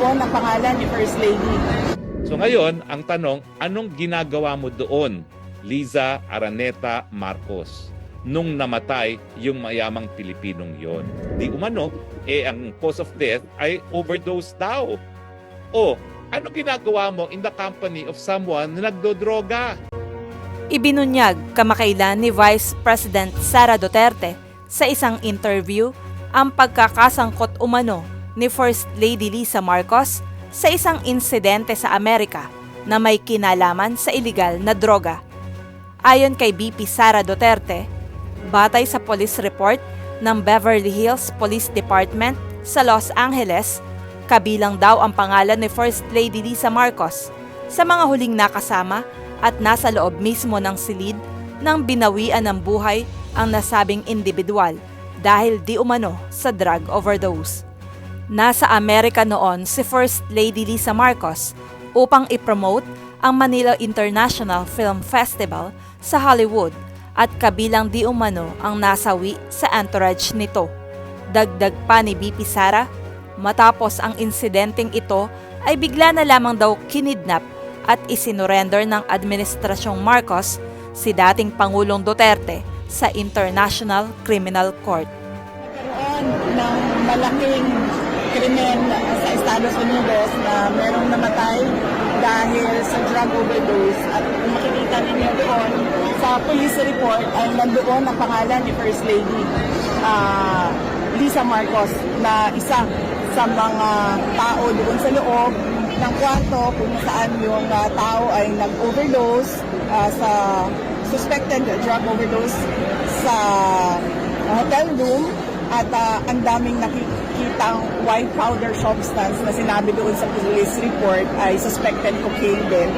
nandoon ang pangalan ni First Lady. So ngayon, ang tanong, anong ginagawa mo doon, Liza Araneta Marcos, nung namatay yung mayamang Pilipinong yon? Di umano, eh ang cause of death ay overdose daw. O, ano ginagawa mo in the company of someone na nagdodroga? Ibinunyag kamakailan ni Vice President Sara Duterte sa isang interview ang pagkakasangkot umano ni First Lady Lisa Marcos sa isang insidente sa Amerika na may kinalaman sa iligal na droga. Ayon kay BP Sara Duterte, batay sa police report ng Beverly Hills Police Department sa Los Angeles, kabilang daw ang pangalan ni First Lady Lisa Marcos sa mga huling nakasama at nasa loob mismo ng silid nang binawian ng buhay ang nasabing individual dahil di umano sa drug overdose. Nasa Amerika noon si First Lady Lisa Marcos upang ipromote ang Manila International Film Festival sa Hollywood at kabilang di umano ang nasawi sa entourage nito. Dagdag pa ni BP Sara, matapos ang insidenteng ito ay bigla na lamang daw kinidnap at isinorender ng Administrasyong Marcos si dating Pangulong Duterte sa International Criminal Court. Nagkaroon ng malaking krimen sa Estados Unidos na merong namatay dahil sa drug overdose. At kung makikita ninyo doon sa police report ay nandoon ang pangalan ni First Lady ah, Lisa Marcos na isa sa mga tao doon sa loob ng kwarto kung saan yung ah, tao ay nag-overdose ah, sa suspected drug overdose sa hotel room. At ah, ang daming nakikitang white powder substance na sinabi doon sa police report ay suspected cocaine din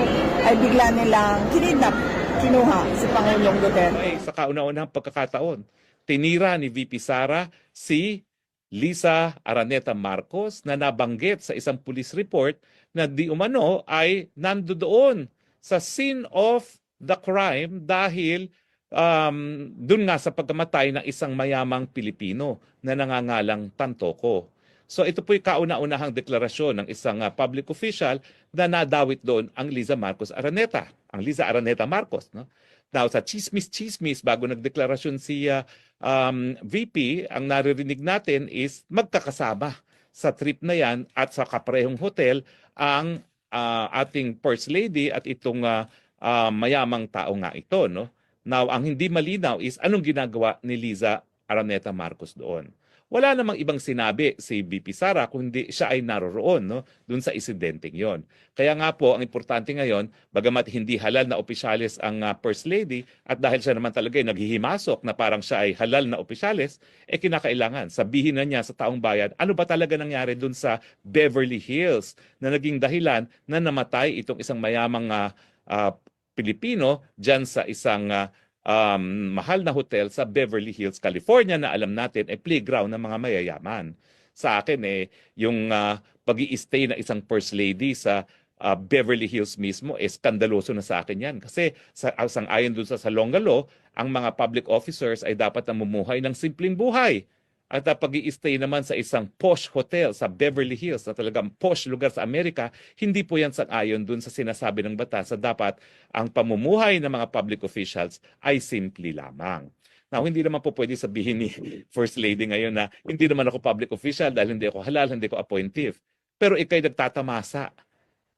ay bigla nilang kinidnap, kinuha si Pangulong Duterte. Sa kauna-unahang pagkakataon, tinira ni VP Sara si Lisa Araneta Marcos na nabanggit sa isang police report na di umano ay nandoon sa scene of the crime dahil um, dun nga sa pagkamatay ng isang mayamang Pilipino na nangangalang Tantoko. So ito po'y kauna-unahang deklarasyon ng isang uh, public official na nadawit doon ang Liza Marcos Araneta, ang Liza Araneta Marcos. No? Now, sa chismis-chismis, bago nagdeklarasyon si uh, um, VP, ang naririnig natin is magkakasama sa trip na yan at sa kaparehong hotel ang uh, ating First Lady at itong uh, uh, mayamang tao nga ito. No? Now, ang hindi malinaw is anong ginagawa ni Liza Araneta Marcos doon. Wala namang ibang sinabi si BP Sara kundi siya ay naroroon no, dun sa insidenteng yon. Kaya nga po, ang importante ngayon, bagamat hindi halal na opisyalis ang uh, First Lady at dahil siya naman talaga ay naghihimasok na parang siya ay halal na opisyalis, eh kinakailangan sabihin na niya sa taong bayan ano ba talaga nangyari dun sa Beverly Hills na naging dahilan na namatay itong isang mayamang uh, uh, Pilipino dyan sa isang uh, um, mahal na hotel sa Beverly Hills, California na alam natin ay playground ng mga mayayaman. Sa akin eh, yung uh, pag stay na isang first lady sa uh, Beverly Hills mismo, eh, skandaloso na sa akin yan. Kasi sa, sang ayon dun sa Salongalo, ang mga public officers ay dapat namumuhay ng simpleng buhay. At uh, pag stay naman sa isang posh hotel sa Beverly Hills na talagang posh lugar sa Amerika, hindi po yan sang-ayon dun sa sinasabi ng batas sa dapat ang pamumuhay ng mga public officials ay simple lamang. Now, hindi naman po pwede sabihin ni First Lady ngayon na hindi naman ako public official dahil hindi ako halal, hindi ko appointive. Pero ikay nagtatamasa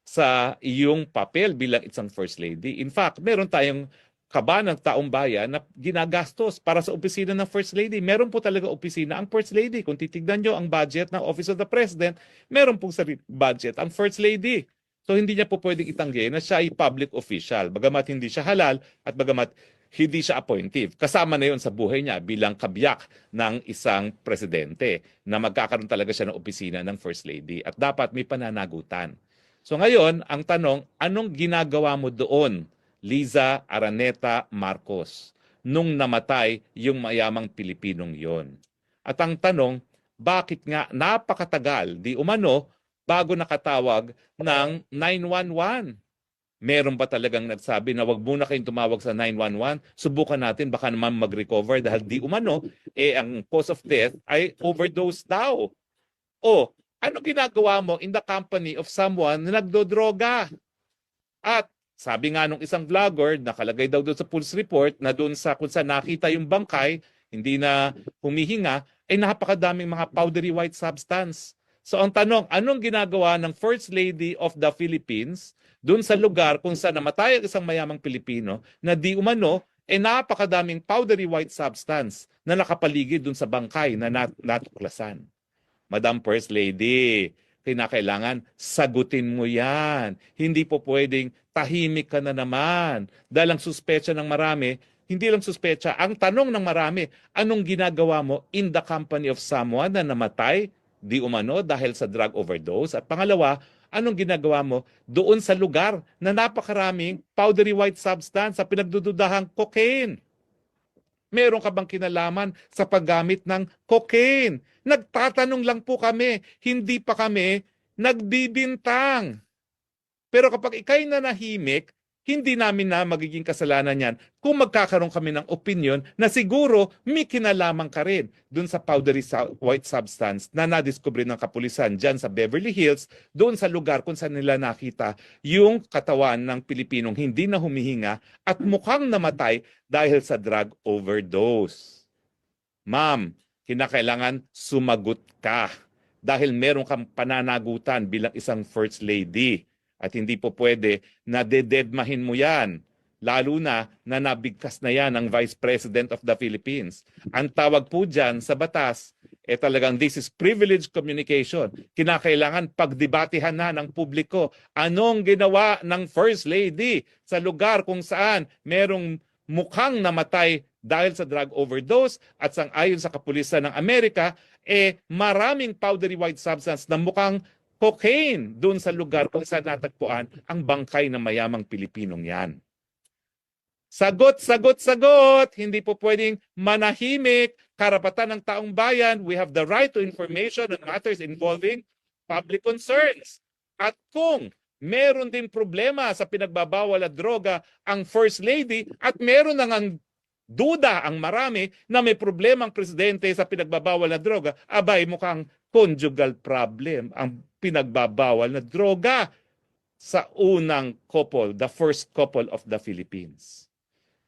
sa iyong papel bilang isang First Lady. In fact, meron tayong kaba ng taong bayan na ginagastos para sa opisina ng First Lady. Meron po talaga opisina ang First Lady. Kung titignan nyo ang budget ng Office of the President, meron pong sarili budget ang First Lady. So hindi niya po pwedeng itanggi na siya ay public official. Bagamat hindi siya halal at bagamat hindi siya appointive. Kasama na yon sa buhay niya bilang kabiyak ng isang presidente na magkakaroon talaga siya ng opisina ng First Lady at dapat may pananagutan. So ngayon, ang tanong, anong ginagawa mo doon Liza Araneta Marcos nung namatay yung mayamang Pilipinong yon. At ang tanong, bakit nga napakatagal di umano bago nakatawag ng 911? Meron ba talagang nagsabi na wag muna kayong tumawag sa 911? Subukan natin baka naman mag-recover dahil di umano eh ang cause of death ay overdose daw. O ano ginagawa mo in the company of someone na nagdodroga? At sabi nga nung isang vlogger, nakalagay daw doon sa pulse report na doon sa kung saan nakita yung bangkay, hindi na humihinga, ay napakadaming mga powdery white substance. So ang tanong, anong ginagawa ng First Lady of the Philippines doon sa lugar kung saan namatay ang isang mayamang Pilipino na di umano, eh napakadaming powdery white substance na nakapaligid doon sa bangkay na nat- natuklasan. Madam First Lady, kinakailangan sagutin mo yan. Hindi po pwedeng tahimik ka na naman. Dahil ang suspecha ng marami, hindi lang suspecha, ang tanong ng marami, anong ginagawa mo in the company of someone na namatay, di umano dahil sa drug overdose? At pangalawa, anong ginagawa mo doon sa lugar na napakaraming powdery white substance sa pinagdududahang cocaine? Meron ka bang kinalaman sa paggamit ng cocaine? Nagtatanong lang po kami, hindi pa kami nagbibintang. Pero kapag ikay na nahimik, hindi namin na magiging kasalanan yan kung magkakaroon kami ng opinion na siguro may kinalaman ka rin dun sa powdery white substance na nadiskubre ng kapulisan dyan sa Beverly Hills, doon sa lugar kung saan nila nakita yung katawan ng Pilipinong hindi na humihinga at mukhang namatay dahil sa drug overdose. Ma'am, kinakailangan sumagot ka dahil meron kang pananagutan bilang isang first lady. At hindi po pwede na dededmahin mo yan. Lalo na na nabigkas na yan ng Vice President of the Philippines. Ang tawag po dyan sa batas, eh talagang this is privileged communication. Kinakailangan pagdebatehan na ng publiko anong ginawa ng First Lady sa lugar kung saan merong mukhang namatay dahil sa drug overdose at sang ayon sa kapulisan ng Amerika, eh maraming powdery white substance na mukhang cocaine doon sa lugar kung saan natagpuan ang bangkay ng mayamang Pilipinong yan. Sagot, sagot, sagot! Hindi po pwedeng manahimik. Karapatan ng taong bayan, we have the right to information on matters involving public concerns. At kung meron din problema sa pinagbabawal at droga ang First Lady at meron nang ang duda ang marami na may problema ang presidente sa pinagbabawal na droga, abay mukhang conjugal problem ang pinagbabawal na droga sa unang couple, the first couple of the Philippines.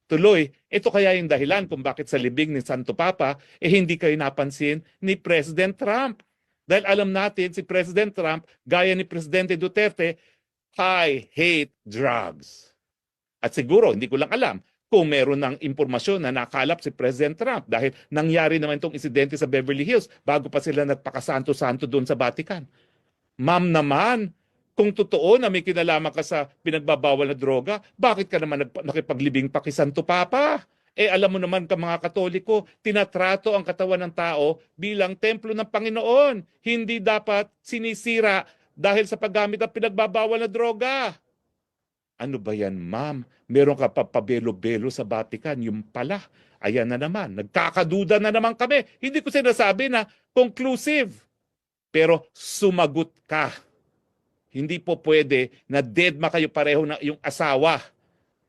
Tuloy, ito kaya yung dahilan kung bakit sa libing ni Santo Papa, eh hindi kayo napansin ni President Trump. Dahil alam natin si President Trump, gaya ni Presidente Duterte, I hate drugs. At siguro, hindi ko lang alam, kung meron ng impormasyon na nakalap si President Trump dahil nangyari naman itong insidente sa Beverly Hills bago pa sila nagpakasanto-santo doon sa Vatican. Ma'am naman, kung totoo na may kinalaman ka sa pinagbabawal na droga, bakit ka naman nakipaglibing pa kay Santo Papa? Eh alam mo naman ka mga Katoliko, tinatrato ang katawan ng tao bilang templo ng Panginoon. Hindi dapat sinisira dahil sa paggamit ng pinagbabawal na droga. Ano ba yan, ma'am? Meron ka pa pabelo-belo sa Vatican. Yung pala, ayan na naman. Nagkakaduda na naman kami. Hindi ko sinasabi na conclusive. Pero sumagot ka. Hindi po pwede na deadma kayo pareho na yung asawa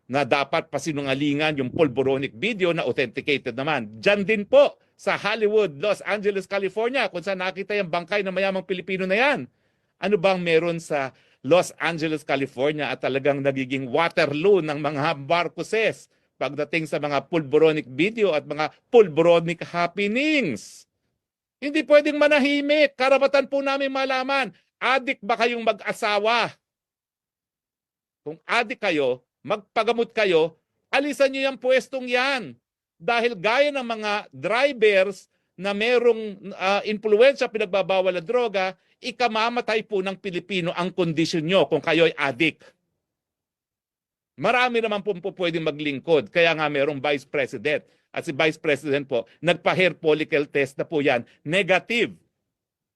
na dapat pasinungalingan yung pulboronic video na authenticated naman. Diyan din po sa Hollywood, Los Angeles, California kung saan nakita yung bangkay ng mayamang Pilipino na yan. Ano bang meron sa Los Angeles, California at talagang nagiging Waterloo ng mga Marcoses pagdating sa mga pulboronic video at mga pulboronic happenings. Hindi pwedeng manahimik. Karapatan po namin malaman, adik ba kayong mag-asawa? Kung adik kayo, magpagamot kayo, alisan niyo yung pwestong yan. Dahil gaya ng mga drivers na merong uh, impluensya pinagbabawal na droga, ikamamatay po ng Pilipino ang kondisyon nyo kung kayo'y adik. Marami naman po, po pwedeng maglingkod. Kaya nga merong Vice President. At si Vice President po, nagpa-hair follicle test na po yan. Negative.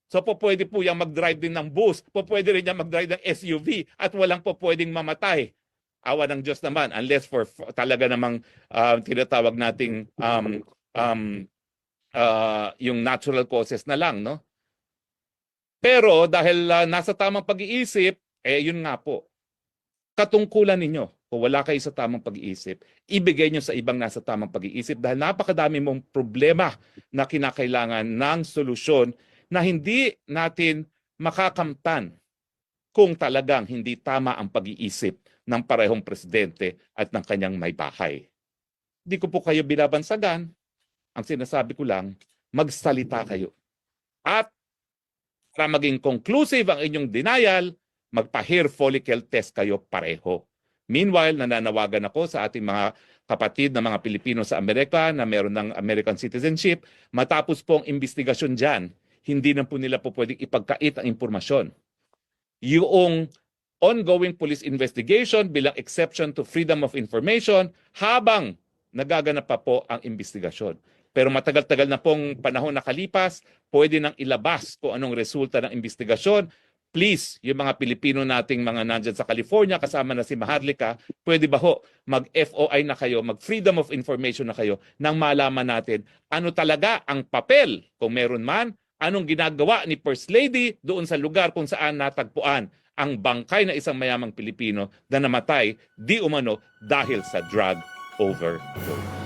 So po pwede po yung mag-drive din ng bus. Po pwede rin yung mag-drive ng SUV. At walang po pwedeng mamatay. Awa ng Diyos naman. Unless for for talaga namang uh, tinatawag nating um, um, uh, yung natural causes na lang. no Pero dahil uh, nasa tamang pag-iisip, eh yun nga po, katungkulan ninyo. Kung wala kayo sa tamang pag-iisip, ibigay nyo sa ibang nasa tamang pag-iisip dahil napakadami mong problema na kinakailangan ng solusyon na hindi natin makakamtan kung talagang hindi tama ang pag-iisip ng parehong presidente at ng kanyang may bahay. Hindi ko po kayo binabansagan. Ang sinasabi ko lang, magsalita kayo. At para maging conclusive ang inyong denial, magpa-hair follicle test kayo pareho. Meanwhile, nananawagan ako sa ating mga kapatid na mga Pilipino sa Amerika na meron ng American citizenship, matapos po ang investigasyon dyan, hindi na po nila po pwedeng ipagkait ang impormasyon. Yung ongoing police investigation bilang exception to freedom of information habang nagaganap pa po ang investigasyon. Pero matagal-tagal na pong panahon nakalipas, pwede nang ilabas kung anong resulta ng investigasyon. Please, yung mga Pilipino nating mga nandyan sa California, kasama na si Maharlika, pwede ba ho mag-FOI na kayo, mag-freedom of information na kayo nang malaman natin ano talaga ang papel, kung meron man, anong ginagawa ni First Lady doon sa lugar kung saan natagpuan ang bangkay na isang mayamang Pilipino na namatay di umano dahil sa drug overdose.